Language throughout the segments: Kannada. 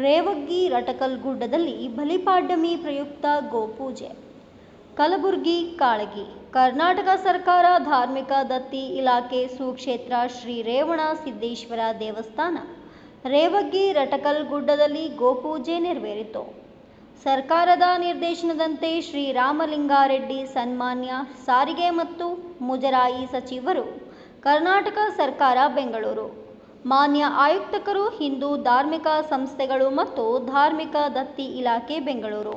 ರೇವಗ್ಗಿ ರಟಕಲ್ ಗುಡ್ಡದಲ್ಲಿ ಬಲಿಪಾಡ್ಯಮಿ ಪ್ರಯುಕ್ತ ಗೋಪೂಜೆ. ಕಲಬುರ್ಗಿ, ಕಾಳಗಿ. ಕರ್ನಾಟಕ ಸರ್ಕಾರ ಧಾರ್ಮಿಕ ದತ್ತಿ ಇಲಾಖೆ ಸುಕ್ಷೇತ್ರ ಶ್ರೀ ರೇವಣ ಸಿದ್ದೇಶ್ವರ ದೇವಸ್ಥಾನ. ರೇವಗ್ಗಿ ರಟಕಲ್ ಗುಡ್ಡದಲ್ಲಿ ಗೋಪೂಜೆ ನೆರವೇರಿತು. ಸರ್ಕಾರದ ನಿರ್ದೇಶನದಂತೆ ಶ್ರೀ ರಾಮಲಿಂಗಾರೆಡ್ಡಿ ಸನ್ಮಾನ್ಯ ಸಾರಿಗೆ ಮತ್ತು ಮುಜರಾಯಿ ಸಚಿವರು ಕರ್ನಾಟಕ ಸರ್ಕಾರ, ಬೆಂಗಳೂರು. ಮಾನ್ಯ ಆಯುಕ್ತಕರು, ಹಿಂದೂ ಧಾರ್ಮಿಕ ಸಂಸ್ಥೆಗಳು ಮತ್ತು ಧಾರ್ಮಿಕ ದತ್ತಿ ಇಲಾಖೆ, ಬೆಂಗಳೂರು.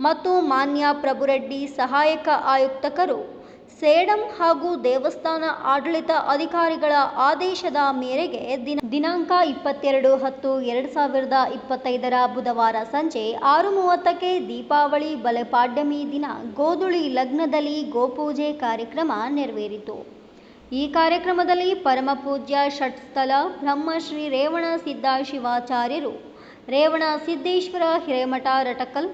ಮತ್ತು ಮಾನ್ಯ ಪ್ರಭುರೆಡ್ಡಿ ಸಹಾಯಕ ಆಯುಕ್ತಕರು, ಸೇಡಂ ಹಾಗೂ ದೇವಸ್ಥಾನ ಆಡಳಿತ ಅಧಿಕಾರಿಗಳ ಆದೇಶದ ಮೇರೆಗೆ ದಿನ ದಿನಾಂಕ ಇಪ್ಪತ್ತೆರಡು ಹತ್ತು ಎರಡು ಸಾವಿರದ ಇಪ್ಪತ್ತೈದರ ಬುಧವಾರ ಸಂಜೆ ಆರು ಮೂವತ್ತಕ್ಕೆ ದೀಪಾವಳಿ ಬಲಿಪಾಡ್ಯಮಿ ದಿನ ಗೋಧುಳಿ ಲಗ್ನದಲ್ಲಿ ಗೋಪೂಜೆ ಕಾರ್ಯಕ್ರಮ ನೆರವೇರಿತು. ಈ ಕಾರ್ಯಕ್ರಮದಲ್ಲಿ ಪರಮಪೂಜ್ಯ ಷಟ್ಸ್ಥಲ ಬ್ರಹ್ಮಶ್ರೀ ರೇವಣ ಸಿದ್ದಾಶಿವಾಚಾರ್ಯರು ರೇವಣ ಸಿದ್ದೇಶ್ವರ ಹಿರೇಮಠ ರಟಕಲ್,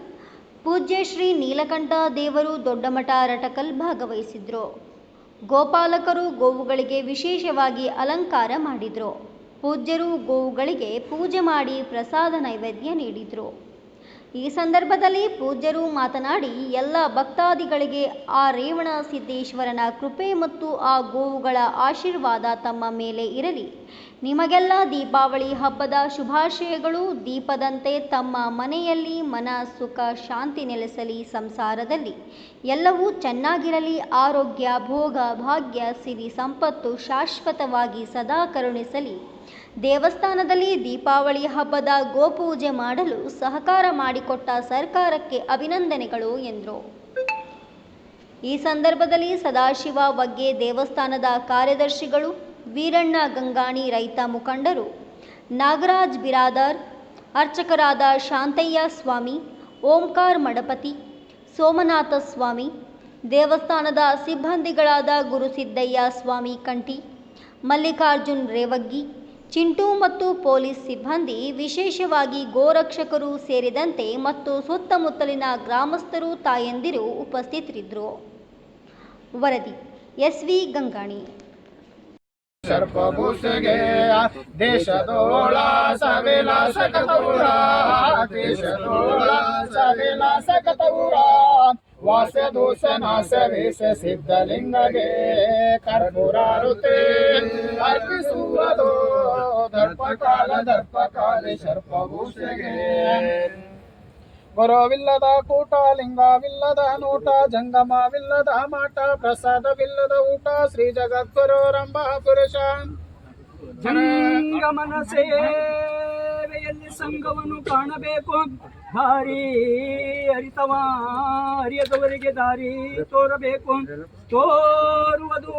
ಪೂಜ್ಯ ಶ್ರೀ ನೀಲಕಂಠ ದೇವರು ದೊಡ್ಡಮಠ ರಟಕಲ್ ಭಾಗವಹಿಸಿದ್ರು. ಗೋಪಾಲಕರು ಗೋವುಗಳಿಗೆ ವಿಶೇಷವಾಗಿ ಅಲಂಕಾರ ಮಾಡಿದ್ರು. ಪೂಜ್ಯರು ಗೋವುಗಳಿಗೆ ಪೂಜೆ ಮಾಡಿ ಪ್ರಸಾದ ನೈವೇದ್ಯ ನೀಡಿದರು. ಈ ಸಂದರ್ಭದಲ್ಲಿ ಪೂಜ್ಯರು ಮಾತನಾಡಿ, ಎಲ್ಲ ಭಕ್ತಾದಿಗಳಿಗೆ ಆ ರೇವಣ ಸಿದ್ದೇಶ್ವರನ ಕೃಪೆ ಮತ್ತು ಆ ಗೋವುಗಳ ಆಶೀರ್ವಾದ ತಮ್ಮ ಮೇಲೆ ಇರಲಿ. ನಿಮಗೆಲ್ಲ ದೀಪಾವಳಿ ಹಬ್ಬದ ಶುಭಾಶಯಗಳು. ದೀಪದಂತೆ ತಮ್ಮ ಮನೆಯಲ್ಲಿ ಮನ, ಸುಖ, ಶಾಂತಿ ನೆಲೆಸಲಿ ಸಂಸಾರದಲ್ಲಿ. ಎಲ್ಲವೂ ಚೆನ್ನಾಗಿರಲಿ. ಆರೋಗ್ಯ, ಭೋಗ, ಭಾಗ್ಯ, ಸಿರಿ, ಸಂಪತ್ತು ಶಾಶ್ವತವಾಗಿ ಸದಾ ಕರುಣಿಸಲಿ. ದೇವಸ್ಥಾನದಲ್ಲಿ ದೀಪಾವಳಿ ಹಬ್ಬದ ಗೋಪೂಜೆ ಮಾಡಲು ಸಹಕಾರ ಮಾಡಿಕೊಟ್ಟ ಸರ್ಕಾರಕ್ಕೆ ಅಭಿನಂದನೆಗಳು, ಎಂದರು. ಈ ಸಂದರ್ಭದಲ್ಲಿ ಸದಾಶಿವ ಬಗ್ಗೆ ದೇವಸ್ಥಾನದ ಕಾರ್ಯದರ್ಶಿಗಳು ವೀರಣ್ಣ ಗಂಗಾಣಿ ರೈತ ಮುಖಂಡರು, ನಾಗರಾಜ್ ಬಿರಾದಾರ್, ಅರ್ಚಕರಾದ ಶಾಂತಯ್ಯ ಸ್ವಾಮಿ, ಓಂಕಾರ್ ಮಡಪತಿ, ಸೋಮನಾಥ ಸ್ವಾಮಿ, ದೇವಸ್ಥಾನದ ಸಿಬ್ಬಂದಿಗಳಾದ ಗುರುಸಿದ್ದಯ್ಯ ಸ್ವಾಮಿ ಕಂಠಿ, ಮಲ್ಲಿಕಾರ್ಜುನ್ ರೇವಗ್ಗಿ ಚಿಂಟು ಮತ್ತು ಪೊಲೀಸ್ ಸಿಬ್ಬಂದಿ, ವಿಶೇಷವಾಗಿ ಗೋರಕ್ಷಕರು ಸೇರಿದಂತೆ ಮತ್ತು ಸುತ್ತಮುತ್ತಲಿನ ಗ್ರಾಮಸ್ಥರು ತಾಯಂದಿರು ಉಪಸ್ಥಿತರಿದ್ದರು. ವರದಿ ಎಸ್ ವಿ ಗಂಗಾಣಿ. ಸರ್ಪಭೂಷಗೆ ದೇಶದೋಳ ಸವಿಲ ದೇಶದೋಳ ಸವಿಲ ವಾಸ ದೋಷ ನಾಶ ವೇಷ ಸಿದ್ಧಲಿಂಗಗೆ ಕರ್ಪೂರಾರುತೆ ಅರ್ಪಿಸುವುದು. ದರ್ಪಕಾಲ, ದರ್ಪಕಾಲಿ ಸರ್ಪಭೂಷಗೆ ಗುರುವಿಲ್ಲದ ಕೂಟ, ಲಿಂಗವಿಲ್ಲದ ನೋಟ, ಜಂಗಮವಿಲ್ಲದ ಮಾಟ, ಪ್ರಸಾದವಿಲ್ಲದ ಊಟ, ಶ್ರೀ ಜಗದ್ಗುರು ರಂಭ ಪುರುಷ. ಜಂಗಮನ ಸೇವೆಯಲ್ಲಿ ಸಂಘವನ್ನು ಕಾಣಬೇಕು. ದಾರಿ ಅರಿತವ ಅರಿಯದವರಿಗೆ ದಾರಿ ತೋರಬೇಕು. ತೋರುವುದು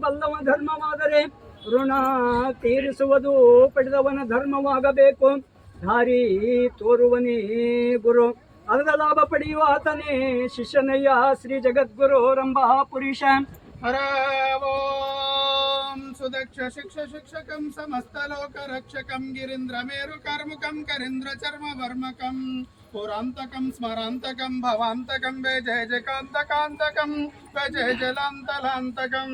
ಬಲ್ಲವ ಧರ್ಮವಾದರೆ ಋಣ ತೀರಿಸುವುದು ಪಡೆದವನ ಧರ್ಮವಾಗಬೇಕು. ದಾರಿ ತೋರುವನೇ ಗುರು. ಅದರ ಲಾಭ ಪಡೆಯುವ ಆತನೇ ಶಿಷ್ಯನಯ್ಯ ಶ್ರೀ ಜಗದ್ಗುರು ರಂಭಾ ಪುರುಷ ಸುದಕ್ಷ ಶಿಕ್ಷ ಶಿಕ್ಷಕಂ ಸಮಸ್ತ ಲೋಕ ರಕ್ಷಕಂ ಗಿರೀಂದ್ರ ಮೇರು ಕರ್ಮುಕಂ ಕರೀಂದ್ರ ಚರ್ಮ ವರ್ಮಕಂ. పురాంతకం స్మరాంతకం భవాంతకం వే జయ జకాంతకాంతకం వే జయ జలాంతలాంతకం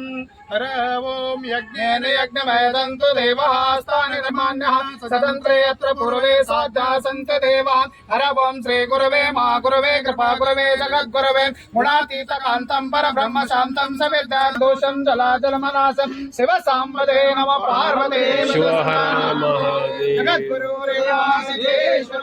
హర ఓం యజ్ఞేన యజ్ఞమేదంతు దేవస్థాని ధర్మాన్యః సతంత్రే యత్ర పూర్వే సాధ్యా సంత దేవా హర ఓం శ్రీ గురవే మా గురవే కృపా గురవే జగద్గురవే గుణాతీత కాంతం పర బ్రహ్మ శాంతం సవిద్యా దోషం జలాజలమనాశం శివ సాంబదే నమ పార్వతే శివ నమ జగద్గురు రేవాసి జయేశ్వర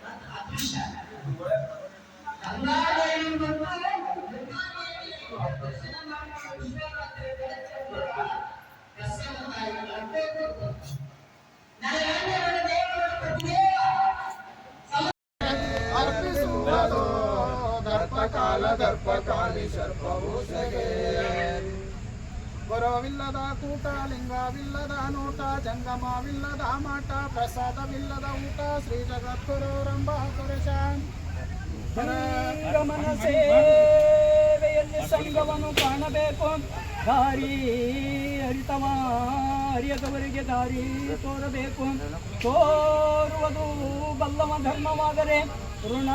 ದರ್ಪಕಾಲ ದರ್ಪಕಾಲಿ ಸರ್ಪಭೂಷಗೆ ಗೌರವವಿಲ್ಲದ ಕೂಟ, ಲಿಂಗವಿಲ್ಲದ ನೋಟ, ಜಂಗಮವಿಲ್ಲದ ಮಾಟ, ಪ್ರಸಾದವಿಲ್ಲದ ಊಟ, ಶ್ರೀ ಜಗದ್ಗುರುರಂಬ ಪುರುಷ ಗಮನ ಸೇವೆಯಲ್ಲಿ ಸಂಘವನ್ನು ಕಾಣಬೇಕು. ದಾರಿ ಅರಿತವ ಅರಿಯದವರಿಗೆ ದಾರಿ ತೋರಬೇಕು. ತೋರುವುದು ಬಲ್ಲವ ಧರ್ಮವಾದರೆ ಋಣ